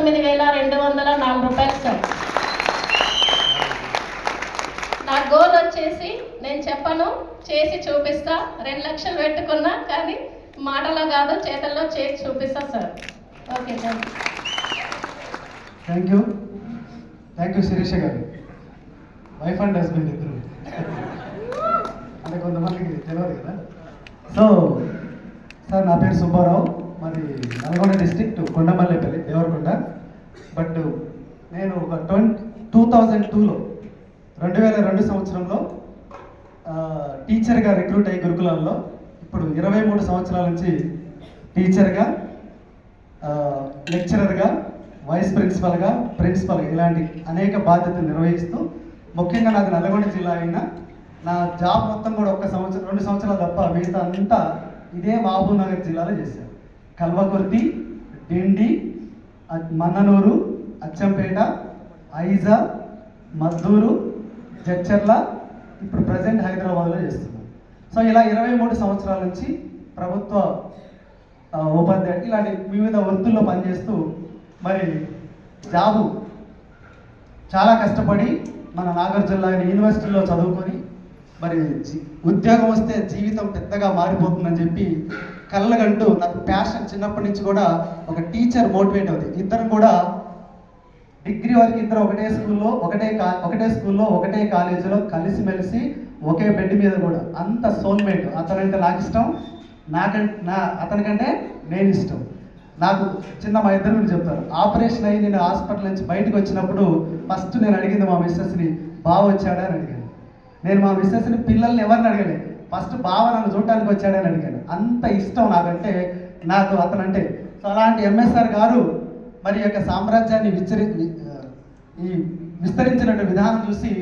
తొమ్మిది వేల రెండు వందల నాలుగు రూపాయలు సార్ నా గోల్ వచ్చేసి నేను చెప్పను చేసి చూపిస్తా రెండు లక్షలు పెట్టుకున్నా కానీ మాటలో కాదు చేతల్లో చేసి చూపిస్తా sir. Okay sir thank you thank you Sirisha గారు. వైఫ్ అండ్ హస్బెండ్ ఇద్దరు. అంటే కొంతమందికి తెలియదు కదా. సో సార్ నా పేరు సుబ్బారావు. మాది నల్గొండ డిస్టిక్ట్ కొండమల్లేపల్లి దేవరకొండ. బట్ నేను ఒక ట్వంటీ టూ థౌజండ్ టూలో రెండు వేల రెండు సంవత్సరంలో టీచర్గా రిక్రూట్ అయ్యి గురుకులంలో ఇప్పుడు ఇరవై మూడు సంవత్సరాల నుంచి టీచర్గా లెక్చరర్గా వైస్ ప్రిన్సిపల్గా ప్రిన్సిపల్ ఇలాంటి అనేక బాధ్యతలు నిర్వహిస్తూ ముఖ్యంగా నాది నల్గొండ జిల్లా అయినా నా జాబ్ మొత్తం కూడా ఒక సంవత్సరం రెండు సంవత్సరాలు తప్ప మిగతా అంతా ఇదే మహబూబ్ నగర్ జిల్లాలో చేశాను. కల్వకుర్తి డిండి మన్ననూరు అచ్చంపేట ఐజా మద్దూరు జడ్చర్ల ఇప్పుడు ప్రజెంట్ హైదరాబాద్లో చేస్తున్నాం. సో ఇలా ఇరవై మూడు సంవత్సరాల నుంచి ప్రభుత్వ ఉపాధ్యాయులు ఇలాంటి వివిధ వృత్తుల్లో పనిచేస్తూ మరి జాబు చాలా కష్టపడి మన నాగార్జున యూనివర్సిటీలో చదువుకొని మరి ఉద్యోగం వస్తే జీవితం పెద్దగా మారిపోతుందని చెప్పి కళ్ళగంటూ నాకు ప్యాషన్ చిన్నప్పటి నుంచి కూడా ఒక టీచర్ మోటివేట్ అవుతుంది ఇద్దరం కూడా డిగ్రీ వరకు ఇద్దరు ఒకటే స్కూల్లో ఒకటే కా ఒకటే స్కూల్లో ఒకటే కాలేజీలో కలిసిమెలిసి ఒకే బెడ్ మీద కూడా. అంత సోల్మేట్ అతనంటే నాకు ఇష్టం నాకంటే నా అతనికంటే నేను ఇష్టం. నాకు చిన్న మా ఇద్దరు గురించి చెప్తారు ఆపరేషన్ అయ్యి నేను హాస్పిటల్ నుంచి బయటకు వచ్చినప్పుడు ఫస్ట్ నేను అడిగింది మా మిస్సెస్ని బాగా వచ్చాడా? అని అడిగాను నేను మా మిస్సెస్ని పిల్లల్ని ఎవరిని అడగలేదు ఫస్ట్ బావ నన్ను చూడటానికి వచ్చాడని అడిగాను అంత ఇష్టం నాకంటే నాకు అతనంటే. సో అలాంటి ఎంఎస్ఆర్ గారు మరి యొక్క సామ్రాజ్యాన్ని విచ్చరి ఈ విస్తరించినట్టు విధానం చూసి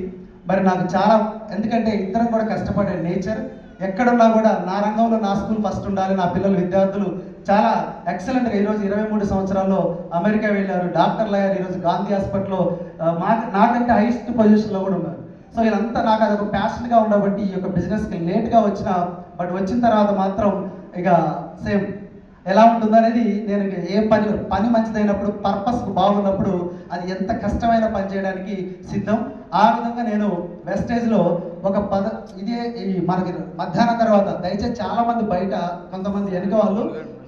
మరి నాకు చాలా ఎందుకంటే ఇద్దరం కూడా కష్టపడే నేచర్. ఎక్కడున్నా కూడా నా రంగంలో నా స్కూల్ ఫస్ట్ ఉండాలి నా పిల్లలు విద్యార్థులు చాలా ఎక్సలెంట్గా ఈరోజు ఇరవై మూడు సంవత్సరాల్లో అమెరికా వెళ్ళారు. డాక్టర్లు అయ్యారు ఈరోజు గాంధీ హాస్పిటల్లో మా నాకంటే హైయెస్ట్ పొజిషన్లో కూడా ఉన్నారు. సో ఇదంతా నాకు అదొక ప్యాషన్గా ఉండబట్టి ఈ యొక్క బిజినెస్కి లేట్గా వచ్చిన బట్ వచ్చిన తర్వాత మాత్రం ఇక సేమ్ ఎలా ఉంటుందనేది నేను ఏ పని పని మంచిదైనప్పుడు పర్పస్ బాగున్నప్పుడు అది ఎంత కష్టమైన పని చేయడానికి సిద్ధం. ఆ విధంగా నేను వెస్టేజ్లో ఒక పద ఇదే ఈ మనకి మధ్యాహ్నం తర్వాత దయచేసి చాలామంది బయట కొంతమంది వెనుక వాళ్ళు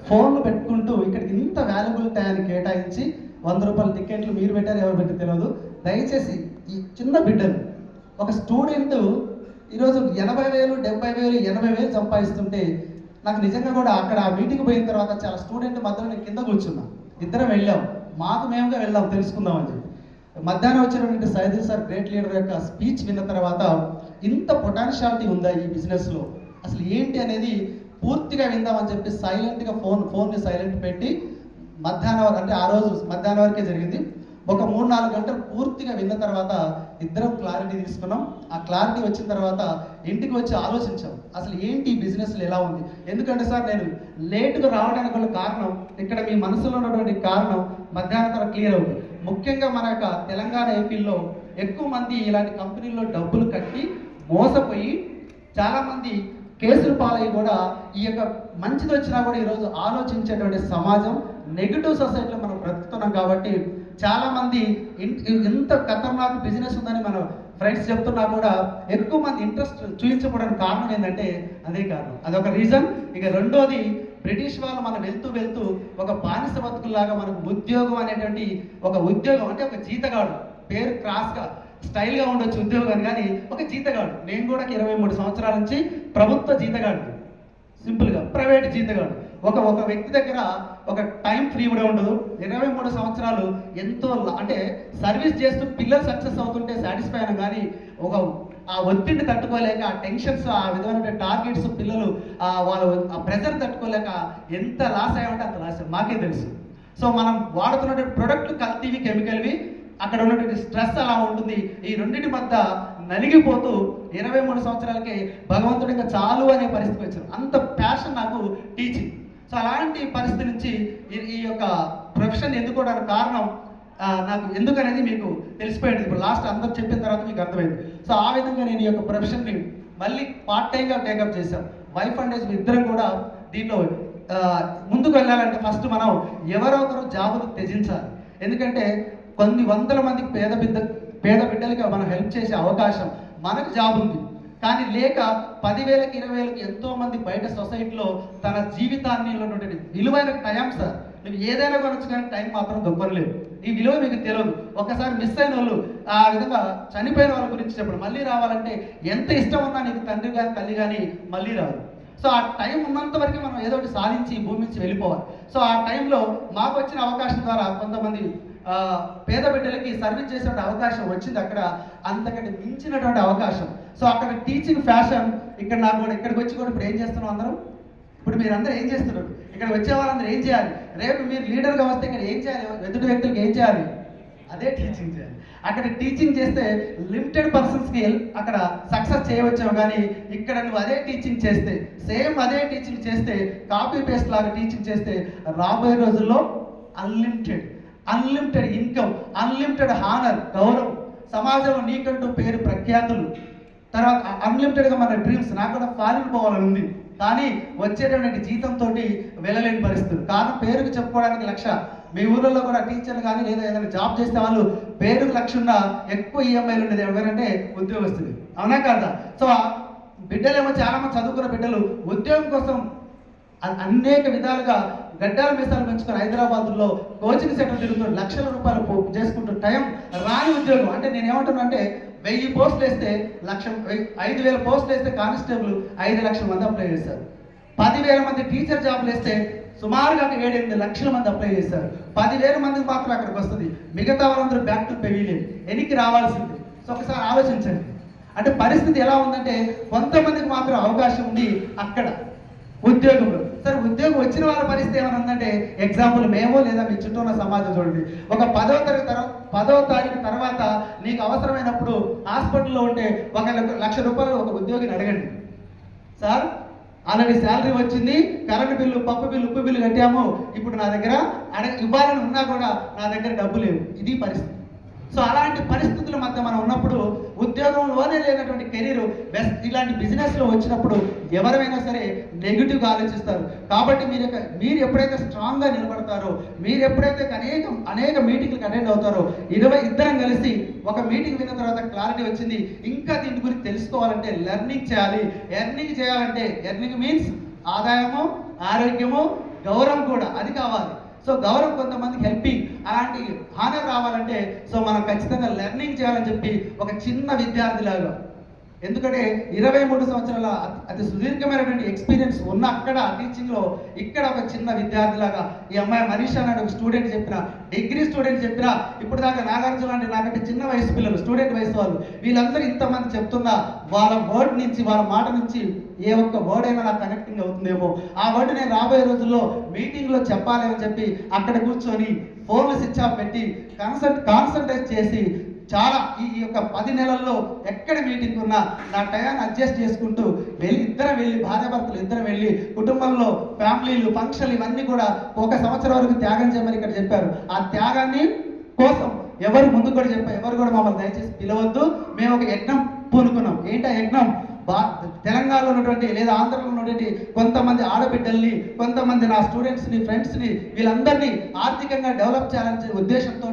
ఫోన్లు పెట్టుకుంటూ ఇక్కడికి ఇంత వాల్యుబుల్ టైంని కేటాయించి వంద రూపాయల టికెట్లు మీరు పెట్టారు ఎవరు పెట్టి తెలియదు. దయచేసి ఈ చిన్న బిడ్డలు ఒక స్టూడెంట్ ఈరోజు ఎనభై వేలు డెబ్బై వేలు ఎనభై వేలు సంపాదిస్తుంటే నాకు నిజంగా కూడా అక్కడ ఆ మీటింగ్ పోయిన తర్వాత చాలా స్టూడెంట్ మధ్యలో నేను కింద కూర్చున్నా. ఇద్దరం వెళ్ళాం. మాకు మేముగా వెళ్దాం తెలుసుకుందాం అని చెప్పి. మధ్యాహ్నం వచ్చినటువంటి సైదుల్ సార్ గ్రేట్ లీడర్ యొక్క స్పీచ్ విన్న తర్వాత ఇంత పొటాన్షియాలిటీ ఉందా ఈ బిజినెస్లో? అసలు ఏంటి అనేది పూర్తిగా విందామని చెప్పి సైలెంట్గా ఫోన్ ఫోన్ని సైలెంట్ పెట్టి మధ్యాహ్నం వరకు అంటే ఆ రోజు మధ్యాహ్నం వరకే జరిగింది. ఒక మూడు నాలుగు గంటలు పూర్తిగా విన్న తర్వాత ఇద్దరం క్లారిటీ తీసుకున్నాం. ఆ క్లారిటీ వచ్చిన తర్వాత ఇంటికి వచ్చి ఆలోచించాం. అసలు ఏంటి ఈ బిజినెస్లు ఎలా ఉంది? ఎందుకంటే సార్ నేను లేటుగా రావడానికి గల కారణం ఇక్కడ మీ మనసులో ఉన్నటువంటి కారణం మధ్యాహ్నం తర్వాత క్లియర్ అవుతుంది. ముఖ్యంగా మన యొక్క తెలంగాణ ఏపీలో ఎక్కువ మంది ఇలాంటి కంపెనీల్లో డబ్బులు కట్టి మోసపోయి చాలామంది కేసులు పాలయ్యి కూడా ఈ యొక్క మంచిది వచ్చినా కూడా ఈరోజు ఆలోచించేటువంటి సమాజం నెగిటివ్ సొసైటీలో మనం బ్రతుకుతున్నాం కాబట్టి చాలా మంది ఇన్- ఖతర్నాక్ బిజినెస్ ఉందని మనం ఫ్రెండ్స్ చెప్తున్నా కూడా ఎక్కువ మంది ఇంట్రెస్ట్ చూపించకపోవడానికి కారణం ఏంటంటే అదే కారణం. అదొక రీజన్. ఇక రెండోది బ్రిటిష్ వాళ్ళు మనం వెళ్తూ వెళ్తూ ఒక బానిస బతుకులాగా మనకు ఉద్యోగం అనేటువంటి ఒక ఉద్యోగం అంటే ఒక జీతగాడు. పేరు క్రాస్గా స్టైల్గా ఉండొచ్చు ఉద్యోగాన్ని కానీ ఒక జీతగాడు. నేను కూడా ఇరవై మూడు సంవత్సరాల నుంచి ప్రభుత్వ జీతగాడు సింపుల్గా ప్రైవేట్ జీతగాడు. ఒక ఒక వ్యక్తి దగ్గర ఒక టైం ఫ్రీ కూడా ఉండదు. ఇరవై మూడు సంవత్సరాలు ఎంతో అంటే సర్వీస్ చేస్తూ పిల్లలు సక్సెస్ అవుతుంటే సాటిస్ఫై అయినా కానీ ఒక ఆ ఒత్తిడిని తట్టుకోలేక ఆ టెన్షన్స్ ఆ విధమైన టార్గెట్స్ పిల్లలు వాళ్ళు వాళ్ళ ఆ ప్రెజర్ తట్టుకోలేక ఎంత లాస్ అయ్యామంటే అంత లాస్ అయ్యాం. మాకే తెలుసు. సో మనం వాడుతున్నటువంటి ప్రొడక్ట్లు కల్తీవి కెమికల్వి అక్కడ ఉన్నటువంటి స్ట్రెస్ అలా ఉంటుంది. ఈ రెండింటి మధ్య నలిగిపోతూ ఇరవై మూడు సంవత్సరాలకి భగవంతుడు ఇంకా చాలు అనే పరిస్థితి వచ్చారు. అంత ప్యాషన్ నాకు టీచింగ్. సో అలాంటి పరిస్థితి నుంచి ఈ- ఈ యొక్క ప్రొఫెషన్ ఎందుకోవడానికి కారణం నాకు ఎందుకనేది మీకు తెలిసిపోయింది. ఇప్పుడు లాస్ట్ అందరూ చెప్పిన తర్వాత మీకు అర్థమైంది. సో ఆ విధంగా నేను ఈ యొక్క ప్రొఫెషన్ని మళ్ళీ పార్ట్ టైంగా టేకప్ చేశాం వైఫ్ అండ్ హస్బెండ్ ఇద్దరం కూడా దీంట్లో ముందుకు వెళ్ళాలంటే ఫస్ట్ మనం ఎవరొకరు జాబును త్యజించాలి. ఎందుకంటే కొన్ని వందల మందికి పేద బిడ్డ పేద బిడ్డలకి మనం హెల్ప్ చేసే అవకాశం మనకు జాబ్ ఉంది. కానీ లేక పదివేలకు ఇరవై వేలకు ఎంతో మంది బయట సొసైటీలో తన జీవితాన్ని ఉన్నటువంటి విలువైన టైం సార్. నువ్వు ఏదైనా కొనొచ్చు కానీ టైం మాత్రం దొబ్బరలేదు. ఈ విలువ మీకు తెలియదు ఒకసారి మిస్ అయిన వాళ్ళు ఆ విధంగా చనిపోయిన వాళ్ళ గురించి చెప్పడం. మళ్ళీ రావాలంటే ఎంత ఇష్టం ఉన్నా నీకు తండ్రి కానీ తల్లి కానీ మళ్ళీ రాదు. సో ఆ టైం ఉన్నంత వరకు మనం ఏదో ఒకటి సాధించి భూమి నుంచి వెళ్ళిపోవాలి. సో ఆ టైంలో మాకు వచ్చిన అవకాశం ద్వారా కొంతమంది పేద బిడ్డలకి సర్వీస్ చేసే అవకాశం వచ్చింది అక్కడ. అంతకంటే మించినటువంటి అవకాశం. సో అక్కడ టీచింగ్ ఫ్యాషన్ ఇక్కడ నాకు కూడా ఇక్కడికి వచ్చి కూడా ఇప్పుడు ఏం చేస్తున్నాం అందరం? ఇప్పుడు మీరు అందరూ ఏం చేస్తున్నారు? ఇక్కడ వచ్చే వాళ్ళందరూ ఏం చేయాలి? రేపు మీరు లీడర్గా వస్తే ఇక్కడ ఏం చేయాలి? ఎదుటి వ్యక్తులకు ఏం చేయాలి? అదే టీచింగ్ చేయాలి. అక్కడ టీచింగ్ చేస్తే లిమిటెడ్ పర్సన్స్కి అక్కడ సక్సెస్ చేయవచ్చావు కానీ ఇక్కడ నువ్వు అదే టీచింగ్ చేస్తే సేమ్ అదే టీచింగ్ చేస్తే కాపీ పేస్ట్ లాగా టీచింగ్ చేస్తే రాబోయే రోజుల్లో unlimited unlimited income unlimited honour గౌరవం. సమాజంలో నీకంటూ పేరు ప్రఖ్యాతులు. తర్వాత అన్లిమిటెడ్గా మన డ్రీమ్స్ నాకు కూడా ఫారిన్ పోవాలని ఉంది. కానీ వచ్చేటటువంటి జీతంతో వెళ్ళలేని పరిస్థితులు. కారణం పేరుకు చెప్పుకోవడానికి లక్ష. మీ ఊళ్ళలో కూడా టీచర్లు కానీ లేదా ఏదైనా జాబ్ చేస్తే వాళ్ళు పేరుకు లక్ష ఉన్న ఎక్కువ ఈఎంఐలు ఉండేది ఎవరంటే ఉద్యోగస్తులు. అవునా కాదా? సో బిడ్డలేమో చాలా మంది చదువుకున్న బిడ్డలు ఉద్యోగం కోసం అనేక విధాలుగా గడ్డాల మీసాలు పెంచుకొని హైదరాబాద్లో కోచింగ్ సెంటర్ తిరుగుతూ లక్షల రూపాయలు చేసుకుంటూ టైం రాని ఉద్యోగం. అంటే నేను ఏమంటున్నా అంటే వెయ్యి పోస్టులు వేస్తే లక్ష ఐదు వేల పోస్టులు వేస్తే కానిస్టేబుల్ ఐదు లక్షల మంది అప్లై చేస్తారు. పదివేల మంది టీచర్ జాబ్లు వేస్తే సుమారుగా ఏడు ఏడెనిమిది లక్షల మంది అప్లై చేస్తారు. పదివేల మందికి మాత్రం అక్కడికి వస్తుంది. మిగతా వాళ్ళందరూ బ్యాక్ టు పెవిలియన్ ఎనికి రావాల్సింది. సో ఒకసారి ఆలోచించండి. అంటే పరిస్థితి ఎలా ఉందంటే కొంతమందికి మాత్రం అవకాశం ఉంది అక్కడ ఉద్యోగంలో. సరే ఉద్యోగం వచ్చిన వాళ్ళ పరిస్థితి ఏమైనా ఉందంటే ఎగ్జాంపుల్ మేమో లేదా మీ చుట్టూ ఉన్న సమాజం చూడండి. ఒక పదో తరగతి తర్వాత పదో తారీఖు తర్వాత నీకు అవసరమైనప్పుడు హాస్పిటల్లో ఉంటే ఒక లక్ష- లక్ష రూపాయలు ఒక ఉద్యోగిని అడగండి. సార్ ఆల్రెడీ శాలరీ వచ్చింది కరెంటు బిల్లు పప్పు బిల్లు ఉప్పు బిల్లు కట్టాము. ఇప్పుడు నా దగ్గర అడగ ఇవ్వాలని ఉన్నా కూడా నా దగ్గర డబ్బు లేవు. ఇది పరిస్థితి. సో అలాంటి పరిస్థితుల మధ్య మనం ఉన్నప్పుడు ఉద్యోగంలోనే లేనటువంటి కెరీర్ బెస్ట్ ఇలాంటి బిజినెస్లో వచ్చినప్పుడు ఎవరైనా సరే నెగిటివ్గా ఆలోచిస్తారు. కాబట్టి మీరు మీరు ఎప్పుడైతే స్ట్రాంగ్గా నిలబడతారో మీరు ఎప్పుడైతే అనేక అనేక మీటింగ్లకు అటెండ్ అవుతారో ఇరవై ఇద్దరం కలిసి ఒక మీటింగ్ విన్న తర్వాత క్లారిటీ వచ్చింది. ఇంకా దీని గురించి తెలుసుకోవాలంటే లెర్నింగ్ చేయాలి. ఎర్నింగ్ చేయాలంటే ఎర్నింగ్ మీన్స్ ఆదాయము ఆరోగ్యము గౌరవం కూడా అది కావాలి. సో గౌరవం కొంతమందికి హెల్పింగ్ అలాంటి హానర్ రావాలంటే సో మనం ఖచ్చితంగా లెర్నింగ్ చేయాలని చెప్పి ఒక చిన్న విద్యార్థి లాగా ఎందుకంటే ఇరవై మూడు సంవత్సరాల అతి- సుదీర్ఘమైనటువంటి ఎక్స్పీరియన్స్ ఉన్న అక్కడ టీచింగ్లో ఇక్కడ ఒక చిన్న విద్యార్థిలాగా ఈ అమ్మాయి మనీష్ అన్నాడు ఒక స్టూడెంట్ చెప్పిన డిగ్రీ స్టూడెంట్ చెప్పిన ఇప్పుడు దాకా నాగార్జున అంటే నాకంటే చిన్న వయసు పిల్లలు స్టూడెంట్ వయసు వాళ్ళు వీళ్ళందరూ ఇంతమంది చెప్తున్నా వాళ్ళ వర్డ్ నుంచి వాళ్ళ మాట నుంచి ఏ ఒక్క వర్డ్ అయినా నాకు కనెక్టింగ్ అవుతుందేమో. ఆ వర్డ్ నేను రాబోయే రోజుల్లో మీటింగ్లో చెప్పాలి అని చెప్పి అక్కడ కూర్చొని ఫోన్లు స్విచ్ ఆఫ్ పెట్టి కాన్సన్ కాన్సన్ట్రేట్ చేసి చాలా ఈ యొక్క పది నెలల్లో ఎక్కడ మీటింగ్ ఉన్నా నా టయాన్ని అడ్జస్ట్ చేసుకుంటూ వెళ్ళి ఇద్దరం వెళ్ళి భార్యాభర్తలు ఇద్దరం వెళ్ళి కుటుంబంలో ఫ్యామిలీలు ఫంక్షన్లు ఇవన్నీ కూడా ఒక సంవత్సరం వరకు త్యాగం చేయమని ఇక్కడ చెప్పారు. ఆ త్యాగాన్ని కోసం ఎవరు ముందు కూడా చెప్పారు ఎవరు కూడా మమ్మల్ని దయచేసి పిలవద్దు. మేము ఒక యజ్ఞం పూనుకున్నాం. ఏంటి ఆ యజ్ఞం? బా తెలంగాణలో ఉన్నటువంటి లేదా ఆంధ్రలో ఉన్నటువంటి కొంతమంది ఆడబిడ్డల్ని కొంతమంది నా స్టూడెంట్స్ని ఫ్రెండ్స్ని వీళ్ళందరినీ ఆర్థికంగా డెవలప్ చేయాలనే ఉద్దేశంతో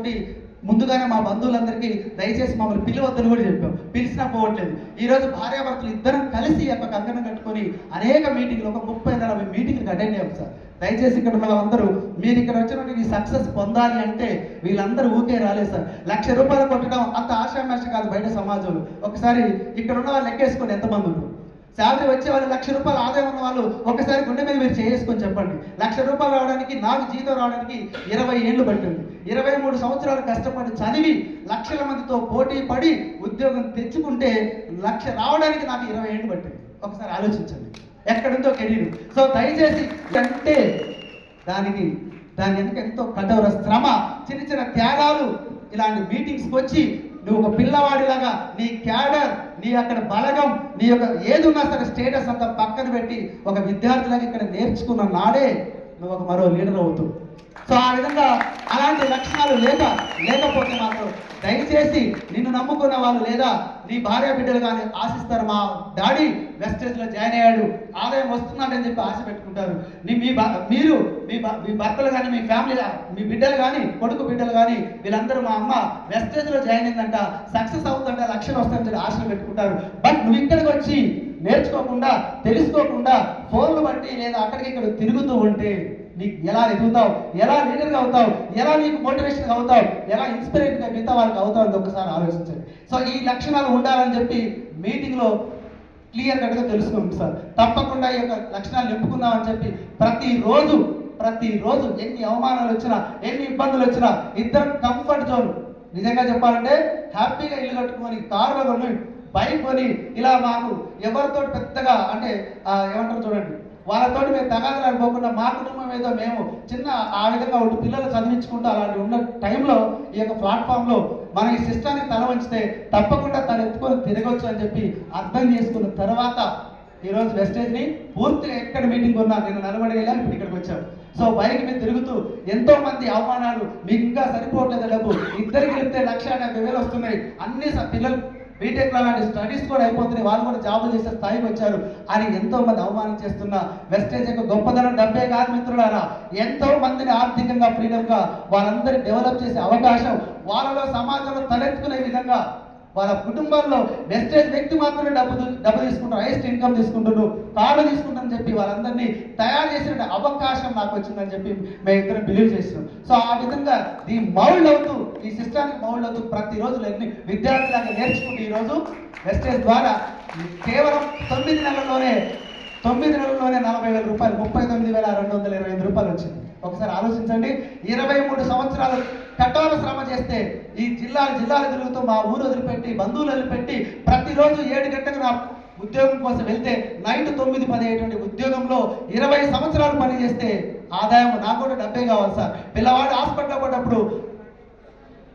ముందుగానే మా బంధువులందరికీ దయచేసి మమ్మల్ని పిలవద్దని కూడా చెప్పాం. పిలిచినా పోవట్లేదు. ఈరోజు భార్యాభర్తలు ఇద్దరం కలిసి ఒక కంకణం కట్టుకొని అనేక మీటింగ్లు ఒక ముప్పై నలభై మీటింగ్లకు అటెండ్ అయ్యాం సార్. దయచేసి ఇక్కడ ఉన్న వాళ్ళందరూ మీరు ఇక్కడ వచ్చినటువంటి ఈ సక్సెస్ పొందాలి అంటే వీళ్ళందరూ ఊకే రాలేదు సార్. లక్ష రూపాయలు కొట్టడం అంత ఆశామాష కాదు బయట సమాజంలో. ఒకసారి ఇక్కడ ఉన్న వాళ్ళు లెక్కేసుకొని ఎంతమంది ఉన్నారు శాలరీ వచ్చే వాళ్ళు లక్ష రూపాయలు ఆదాయం ఉన్న వాళ్ళు ఒకసారి గుండె మీద మీరు చేసుకొని చెప్పండి. లక్ష రూపాయలు రావడానికి నాకు జీతం రావడానికి ఇరవై ఏళ్ళు పట్టింది. ఇరవై మూడు సంవత్సరాలు కష్టపడి చదివి లక్షల మందితో పోటీ పడి ఉద్యోగం తెచ్చుకుంటే లక్ష రావడానికి నాకు ఇరవై ఏళ్ళు పట్టింది. ఒకసారి ఆలోచించండి. ఎక్కడుందో కెరీర్ సో దయచేసి అంటే దానికి దాని వెనుక ఎంతో కఠోర శ్రమ చిన్న చిన్న త్యాగాలు ఇలాంటి మీటింగ్స్కి వచ్చి నువ్వు ఒక పిల్లవాడిలాగా నీ క్యాడర్ నీ అక్కడ బలగం నీ యొక్క ఏది ఉన్నా సరే స్టేటస్ అంతా పక్కన పెట్టి ఒక విద్యార్థిలాగా ఇక్కడ నేర్చుకున్న నాడే నువ్వు ఒక మరో లీడర్ అవుతావు. సో ఆ విధంగా అలాంటి లక్షణాలు లేక లేకపోతే మాత్రం దయచేసి నిన్ను నమ్ముకున్న వాళ్ళు లేదా నీ భార్య బిడ్డలు కానీ ఆశిస్తారు మా డాడీ వెస్టేజ్లో జాయిన్ అయ్యాడు ఆదాయం వస్తున్నాడని చెప్పి ఆశ పెట్టుకుంటారు. నీ మీ మీరు మీ మీ భర్తలు కానీ మీ ఫ్యామిలీ మీ బిడ్డలు కానీ కొడుకు బిడ్డలు కానీ వీళ్ళందరూ మా అమ్మ వెస్టేజ్లో జాయిన్ అయిందంట సక్సెస్ అవుతుందంట లక్ష్యం వస్తుందని చెప్పి ఆశలు పెట్టుకుంటారు. బట్ నువ్వు ఇక్కడికి వచ్చి నేర్చుకోకుండా తెలుసుకోకుండా ఫోన్లు బట్టి లేదా అక్కడికి ఇక్కడ తిరుగుతూ ఉంటే నీకు ఎలా ఎదుగుతావు ఎలా లీడర్గా అవుతావు? ఎలా నీకు మోటివేషన్గా అవుతావు? ఎలా ఇన్స్పిరేట్గా మిగతా వాళ్ళకి అవుతావు అని ఒకసారి ఆలోచించండి. సో ఈ లక్షణాలు ఉండాలని చెప్పి మీటింగ్లో క్లియర్ కట్గా తెలుసుకుంది సార్. తప్పకుండా ఈ యొక్క లక్షణాలు నింపుకుందామని చెప్పి ప్రతిరోజు ప్రతిరోజు ఎన్ని అవమానాలు వచ్చినా ఎన్ని ఇబ్బందులు వచ్చినా ఇద్దరు కంఫర్ట్ జోన్ నిజంగా చెప్పాలంటే హ్యాపీగా ఇల్లు కట్టుకొని కారులో కొని బైక్ కొని ఇలా మాకు ఎవరితో పెద్దగా అంటే ఏమంటారు చూడండి? వాళ్ళతోటి మేము తగాదాలు అనుకోకుండా మా కుటుంబం ఏదో మేము చిన్న ఆ విధంగా ఒకటి పిల్లలు చదివించుకుంటూ అలాంటి ఉన్న టైంలో ఈ యొక్క ప్లాట్ఫామ్లో మన ఈ సిస్టానికి తల వంచితే తప్పకుండా తను ఎత్తుకొని తిరగొచ్చు అని చెప్పి అర్థం చేసుకున్న తర్వాత ఈరోజు వెస్టేజ్ని పూర్తిగా ఎక్కడ మీటింగ్ ఉన్నా నేను నలభై వెళ్ళాను ఇప్పుడు ఇక్కడికి వచ్చాను సో బైక్ మీద తిరుగుతూ ఎంతో మంది అవమానాలు మీకు ఇంకా సరిపోవట్లేదు డబ్బు. ఇద్దరికి వెళ్తే లక్ష డెబ్బై వేలు వస్తున్నాయి. అన్ని స- పిల్లలు బీటెక్ లాంటి స్టడీస్ కూడా అయిపోతున్నాయి. వాళ్ళు కూడా జాబులు చేసే స్థాయికి వచ్చారు. అని ఎంతో మంది అవమానం చేస్తున్న వెస్టేజ్ యొక్క గొప్పదనం డబ్బే కాదు మిత్రులారా. ఎంతో మందిని ఆర్థికంగా ఫ్రీడమ్గా వాళ్ళందరినీ డెవలప్ చేసే అవకాశం వాళ్ళలో సమాజంలో తలెత్తుకునే విధంగా వాళ్ళ కుటుంబంలో వెస్టేజ్ వ్యక్తి మాత్రమే డబ్బు డబ్బు తీసుకుంటారు హైయెస్ట్ ఇన్కమ్ తీసుకుంటున్నారు కార్డు తీసుకుంటారని చెప్పి వాళ్ళందరినీ తయారు చేసిన అవకాశం నాకు వచ్చిందని చెప్పి మేము ఇద్దరం బిలీవ్ చేస్తున్నాం. సో ఆ విధంగా ఈ మౌల్డ్ అవుతూ ఈ సిస్టానికి మౌల్డ్ అవుతూ ప్రతిరోజు ఎన్ని నేర్చుకుంటూ ఈరోజు వెస్టేజ్ ద్వారా కేవలం తొమ్మిది నెలల్లోనే తొమ్మిది నెలల్లోనే నలభై వేల రూపాయలు ముప్పై తొమ్మిది వేల రెండు వందల ఇరవై ఐదు రూపాయలు వచ్చింది. ఒకసారి ఆలోచించండి. ఇరవై మూడు సంవత్సరాలు కఠోర శ్రమ చేస్తే ఈ జిల్లాలు జిల్లాలు తిరుగుతూ మా ఊరు వదిలిపెట్టి బంధువులు వదిలిపెట్టి ప్రతిరోజు ఏడు గంటలకు నా ఉద్యోగం కోసం వెళ్తే నైట్ తొమ్మిది పది అయ్యేటువంటి ఉద్యోగంలో ఇరవై సంవత్సరాలు పనిచేస్తే ఆదాయం నాకు కూడా డబ్బే కావాలి సార్. పిల్లవాడు హాస్పిటల్లో పడ్డప్పుడు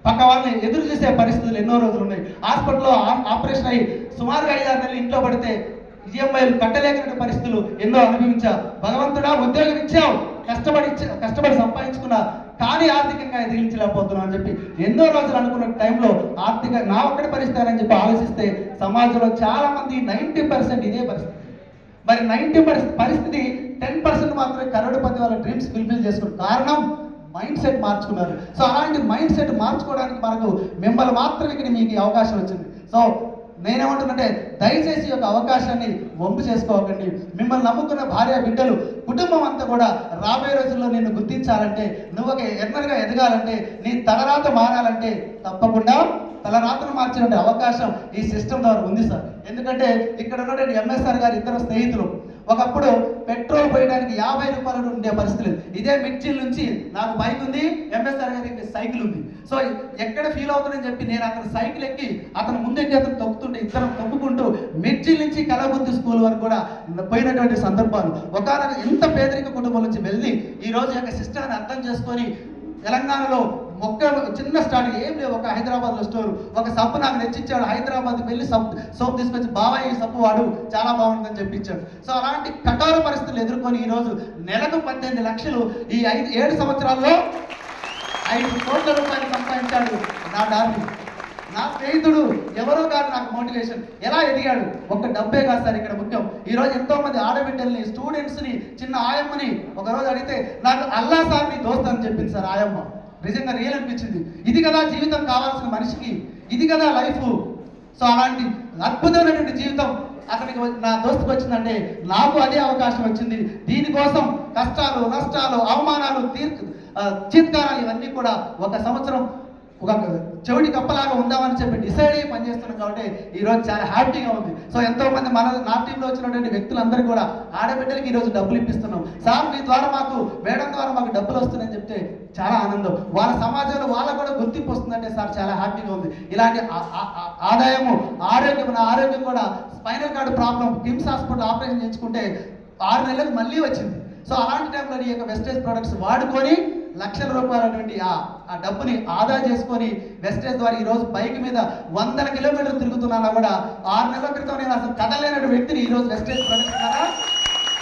పక్క వాళ్ళని ఎదురు చూసే పరిస్థితులు ఎన్నో రోజులు ఉన్నాయి. హాస్పిటల్లో ఆపరేషన్ అయ్యి సుమారుగా ఐదారు నెలలు ఇంట్లో పడితే ఈఎంఐలు కట్టలేకున్న పరిస్థితులు ఎన్నో అనుభవించా భగవంతుడా ఉద్యోగం ఇచ్చావు. కష్టపడి ఇచ్చా- కష్టపడి సంపాదించుకున్నా కానీ ఆర్థికంగా ఎదిరించలేకపోతున్నాం అని చెప్పి ఎన్నో రోజులు అనుకున్న టైంలో ఆర్థిక నా ఒక్కడి పరిస్థితి అని చెప్పి ఆలోచిస్తే సమాజంలో చాలా మంది నైంటీ పర్సెంట్ ఇదే పరిస్థితి. మరి నైంటీ పరిస్థితి టెన్ పర్సెంట్ మాత్రమే కరోడుపతి వాళ్ళ డ్రీమ్స్ ఫుల్ఫిల్ చేసుకున్న కారణం మైండ్ సెట్ మార్చుకున్నారు. సో అలాంటి మైండ్ సెట్ మార్చుకోవడానికి మనకు మిమ్మల్ని మాత్రమే ఇక్కడ మీకు అవకాశం వచ్చింది. సో నేనేమంటున్నంటే దయచేసి యొక్క అవకాశాన్ని వంపు చేసుకోకండి. మిమ్మల్ని నమ్ముకున్న భార్య బిడ్డలు కుటుంబం అంతా కూడా రాబోయే రోజుల్లో నిన్ను గుర్తించాలంటే నువ్వు ఒక ఎన్నరగా ఎదగాలంటే నీ తలరాత మారాలంటే తప్పకుండా తలరాతను మార్చినటువంటి అవకాశం ఈ సిస్టమ్ ద్వారా ఉంది సార్ ఎందుకంటే ఇక్కడ ఉన్నటువంటి ఎంఎస్ఆర్ గారు ఇద్దరు స్నేహితులు. ఒకప్పుడు పెట్రోల్ పోయడానికి యాభై రూపాయలు ఉండే పరిస్థితి లేదు. ఇదే మిర్చిల్ నుంచి నాకు బైక్ ఉంది ఎంఎస్ఆర్ గారికి సైకిల్ ఉంది. సో ఎక్కడ ఫీల్ అవుతుందని చెప్పి నేను అతను సైకిల్ ఎక్కి అతను ముందెక్కి అతను తొక్కుతుంటే ఇద్దరం తొక్కుకుంటూ మిర్చిల్ నుంచి కలబుద్ది స్కూల్ వరకు కూడా పోయినటువంటి సందర్భాలు. ఒకనొక ఇంత పేదరిక కుటుంబం నుంచి వెళ్ళి ఈ రోజు యొక్క సిస్టర్ని అర్థం చేసుకొని తెలంగాణలో ఒక్క చిన్న స్టార్ట్ ఏం లేవు. ఒక హైదరాబాద్లో స్టోర్ ఒక సబ్బు నాకు తెచ్చిచ్చాడు. హైదరాబాద్కి వెళ్ళి సబ్ సోప్ తీసుకొచ్చి బాబాయ్ ఈ సబ్బు వాడు చాలా బాగుంటుందని చెప్పించాడు. సో అలాంటి కఠోర పరిస్థితులు ఎదుర్కొని ఈ రోజు నెలకు పద్దెనిమిది లక్షలు ఈ ఐదు ఏడు సంవత్సరాల్లో ఐదు కోట్ల రూపాయలు సంపాదించాడు నా డార్లింగ్ నా స్నేహితుడు ఎవరో కాదు నాకు మోటివేషన్. ఎలా ఎదిగాడు? ఒక్క డబ్బే కాదు సార్ ఇక్కడ ముఖ్యం. ఈ రోజు ఎంతో మంది ఆడబిడ్డల్ని స్టూడెంట్స్ని చిన్న ఆయమ్మని ఒక రోజు అడిగితే నాకు అల్లా సార్ మీ దోస్త్ అని చెప్పింది సార్ ఆయమ్మ. నిజంగా రియల్ అనిపించింది. ఇది కదా జీవితం కావాల్సిన మనిషికి. ఇది కదా లైఫ్ సో అలాంటి అద్భుతమైనటువంటి జీవితం అతనికి నా దోస్తుకు వచ్చిందంటే నాకు అదే అవకాశం వచ్చింది. దీనికోసం కష్టాలు నష్టాలు అవమానాలు తీర్ చిత్కారాలు ఇవన్నీ కూడా ఒక సంవత్సరం ఒక చెవిటి కప్పలాగా ఉందామని చెప్పి డిసైడ్ అయ్యి పనిచేస్తున్నాం కాబట్టి ఈ రోజు చాలా హ్యాపీగా ఉంది. సో ఎంతో మంది మన నా టీంలో వచ్చినటువంటి వ్యక్తులందరూ కూడా ఆడబిడ్డలకి ఈ రోజు డబ్బులు ఇప్పిస్తున్నాం. సార్ మీ ద్వారా మాకు మేడం ద్వారా మాకు డబ్బులు వస్తున్నాయని చెప్తే చాలా ఆనందం. వాళ్ళ సమాజంలో వాళ్ళకు కూడా గుర్తింపు వస్తుందంటే సార్ చాలా హ్యాపీగా ఉంది. ఇలాంటి ఆదాయము ఆరోగ్యం నా ఆరోగ్యం కూడా spinal cord problem KIMS hospital operation చేయించుకుంటే ఆరు నెలలకు మళ్ళీ వచ్చింది. సో అలాంటి టైంలో ఈ యొక్క వెస్టేజ్ ప్రొడక్ట్స్ వాడుకొని లక్షల రూపాయలటువంటి ఆ ఆ డబ్బుని ఆదా చేసుకొని వెస్టేజ్ ద్వారా ఈరోజు బైక్ మీద వందల కిలోమీటర్లు తిరుగుతున్నాను కూడా ఆరు నెలల క్రితం నేను అసలు కదలేనటువంటి వ్యక్తిని ఈరోజు వెస్టేజ్ ప్రొడక్ట్స్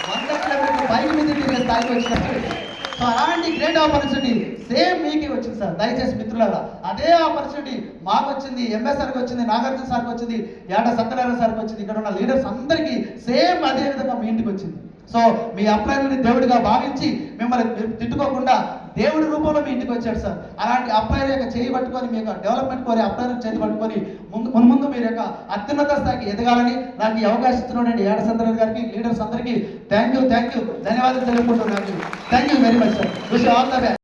వంద కిలోమీటర్లు బైక్ మీద తిరిగే స్థాయికి వచ్చినట్టు సో అలాంటి గ్రేట్ ఆపర్చునిటీ సేమ్ మీకు వచ్చింది సార్. దయచేసి మిత్రులారా అదే ఆపర్చునిటీ మాకు వచ్చింది ఎంఎస్ సార్కి వచ్చింది నాగార్జున సార్కి వచ్చింది ఏట సత్యనారాయణ సార్కి వచ్చింది ఇక్కడ ఉన్న లీడర్స్ అందరికీ సేమ్ అదే విధంగా మీ ఇంటికి వచ్చింది. సో మీ అప్లైని దేవుడిగా భావించి మిమ్మల్ని తిట్టుకోకుండా దేవుడి రూపంలో మీ ఇంటికి వచ్చాడు సార్. అలాంటి అప్లైర్ యొక్క చేయి పట్టుకొని మీ యొక్క డెవలప్మెంట్ కోరి అప్లైర్ చేతి పట్టుకొని ముందు ముందు మీరు యొక్క అత్యున్నత స్థాయికి ఎదగాలని నాకు ఈ అవకాశం ఇచ్చినటువంటి ఏడ చంద్రన్ గారికి లీడర్స్ అందరికీ థ్యాంక్ యూ థ్యాంక్ యూ ధన్యవాదాలు తెలుపుకుంటున్నాను. Thank you very much sir wish all the best